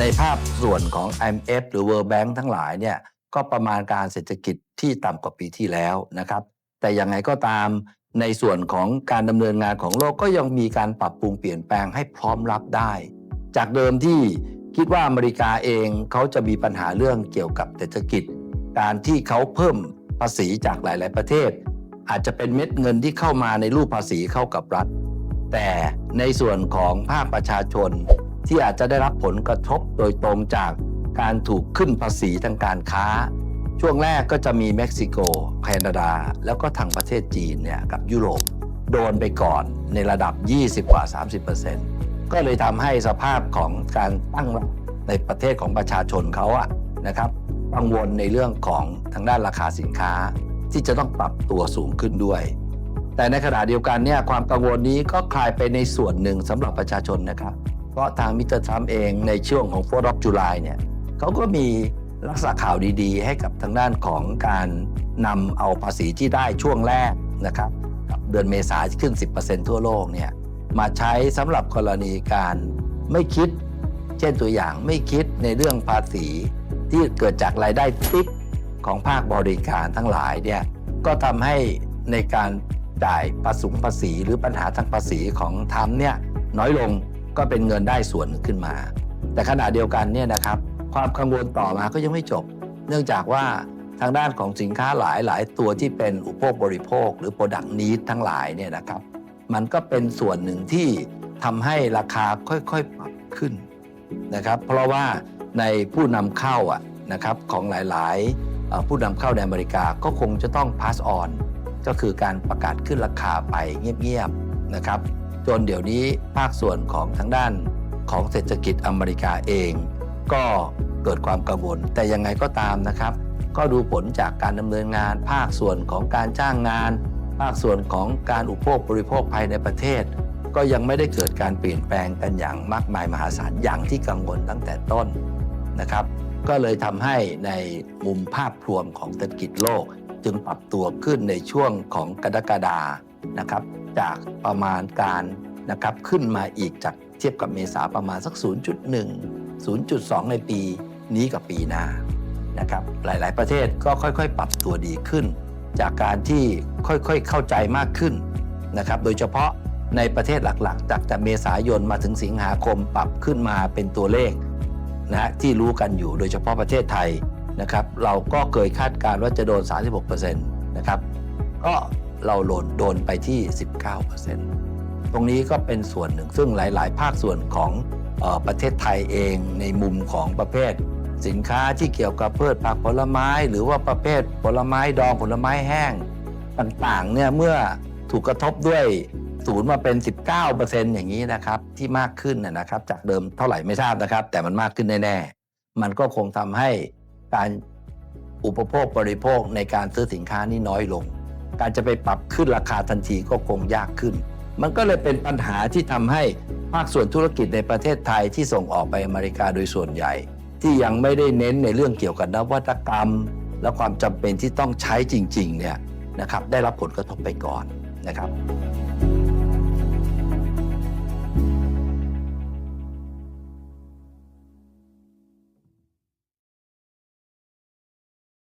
ในภาพส่วนของ IMF หรือ World Bank ทั้งหลายเนี่ยก็ประมาณการเศรษฐกิจที่ต่ำกว่าปีที่แล้วนะครับ แต่ยังไงก็ตามในส่วนของการดำเนินงานของโลกก็ยังมีการปรับปรุงเปลี่ยนแปลงให้พร้อมรับได้ จากเดิมที่คิดว่าอเมริกาเองเขาจะมีปัญหาเรื่องเกี่ยวกับเศรษฐกิจ การที่เขาเพิ่มภาษีจากหลาย ๆ ประเทศ อาจจะเป็นเม็ดเงินที่เข้ามาในรูปภาษีเข้ากับรัฐ แต่ในส่วนของภาคประชาชน ที่อาจจะได้รับผลกระทบโดยตรงจากการถูกขึ้นภาษีทางการค้า ช่วงแรกก็จะมีเม็กซิโก แคนาดา แล้วก็ทางประเทศจีนเนี่ยกับยุโรปโดนไปก่อนในระดับ 20 กว่า 30%ก็เลยทำให้สภาพของการตั้งรับในประเทศของประชาชนเขาอะนะครับกังวลในเรื่องของทางด้านราคาสินค้าที่จะต้องปรับตัวสูงขึ้นด้วย แต่ในขณะเดียวกันเนี่ยความกังวลนี้ก็คลายไปในส่วนหนึ่งสำหรับประชาชนนะครับ เพราะทางมิสเตอร์ทรัมป์เองในช่วงของ4 of July เนี่ยเขาก็มีลักษณะข่าวดีๆ ให้กับทางด้านของการนำเอาภาษีที่ได้ช่วงแรกนะครับเดือนเมษาขึ้น 10%ทั่วโลกเนี่ยมาใช้สำหรับกรณีการไม่คิด เช่นตัวอย่างไม่คิดในเรื่องภาษีที่เกิดจากรายได้ทิปของภาคบริการทั้งหลายเนี่ยก็ทำให้ในการจ่ายภาษีภาษีหรือปัญหาทางภาษีของทรัมป์เนี่ยน้อยลง ก็เป็นเงินได้ส่วนหนึ่งขึ้นมา แต่ขณะเดียวกันเนี่ยนะครับความกังวลต่อมาก็ยังไม่จบ เนื่องจากว่าทางด้านของสินค้าหลายหลายตัวที่เป็นอุปโภคบริโภค หรือ Product Need ทั้งหลายเนี่ยนะครับมันก็เป็นส่วนหนึ่งที่ทำให้ราคาค่อยๆปรับขึ้นนะครับเพราะว่าในผู้นำเข้าอะนะครับของหลายๆ ผู้นำเข้าในอเมริกาก็คงจะต้อง pass on ก็คือการประกาศขึ้นราคาไปเงียบๆนะครับ จนเดี๋ยวนี้ภาคส่วนของทางด้านของเศรษฐกิจอเมริกาเอง ก็เกิดความกังวล แต่ยังไงก็ตามนะครับ ก็ดูผลจากการดำเนินงาน ภาคส่วนของการจ้างงาน ภาคส่วนของการอุปโภคบริโภคภายในประเทศ ก็ยังไม่ได้เกิดการเปลี่ยนแปลงกันอย่างมากมายมหาศาลอย่างที่กังวลตั้งแต่ต้นนะครับ ก็เลยทำให้ในมุมภาพรวมของเศรษฐกิจโลก จึงปรับตัวขึ้นในช่วงของกรกฎานะครับ จากประมาณการนะครับขึ้นมาอีกจากเทียบกับเมษาประมาณสัก 0.1 0.2 ในปีนี้กับปีหน้านะครับหลาย ๆ ประเทศก็ค่อย ๆ ปรับตัวดีขึ้น จากการที่ค่อยๆเข้าใจมากขึ้นนะครับโดยเฉพาะในประเทศหลักๆจากแต่เมษายนมาถึงสิงหาคมปรับขึ้นมาเป็นตัวเลขนะฮะที่รู้กันอยู่โดยเฉพาะประเทศไทยนะครับเราก็เคยคาดการณ์ว่าจะโดน 36%นะครับ ก็เราโดนโดนไปที่ 19%ตรงนี้ก็เป็นส่วนหนึ่งซึ่งหลาย ๆ ภาคส่วนของออประเทศไทยเองในมุมของประเภท สินค้าที่เกี่ยวกับพืชผักผลไม้ หรือว่าประเภทผลไม้ดองผลไม้แห้ง ต่างๆเนี่ยเมื่อถูกกระทบด้วยศูนย์มาเป็น 19%อย่างนี้นะครับ ที่มากขึ้นนะนะครับ จากเดิมเท่าไหร่ไม่ทราบนะครับ แต่มันมากขึ้นแน่ๆ มันก็คงทำให้การอุปโภคบริโภคในการซื้อสินค้านี่น้อยลง การจะไปปรับขึ้นราคาทันทีก็คงยากขึ้น มันก็เลยเป็นปัญหาที่ทำให้ภาคส่วนธุรกิจในประเทศไทยที่ส่งออกไปอเมริกาโดยส่วนใหญ่ ที่ยังไม่ได้เน้นในเรื่องเกี่ยวกับนวัตกรรม และความจำเป็นที่ต้องใช้จริงๆเนี่ยนะครับได้รับผลกระทบไปก่อนนะครับ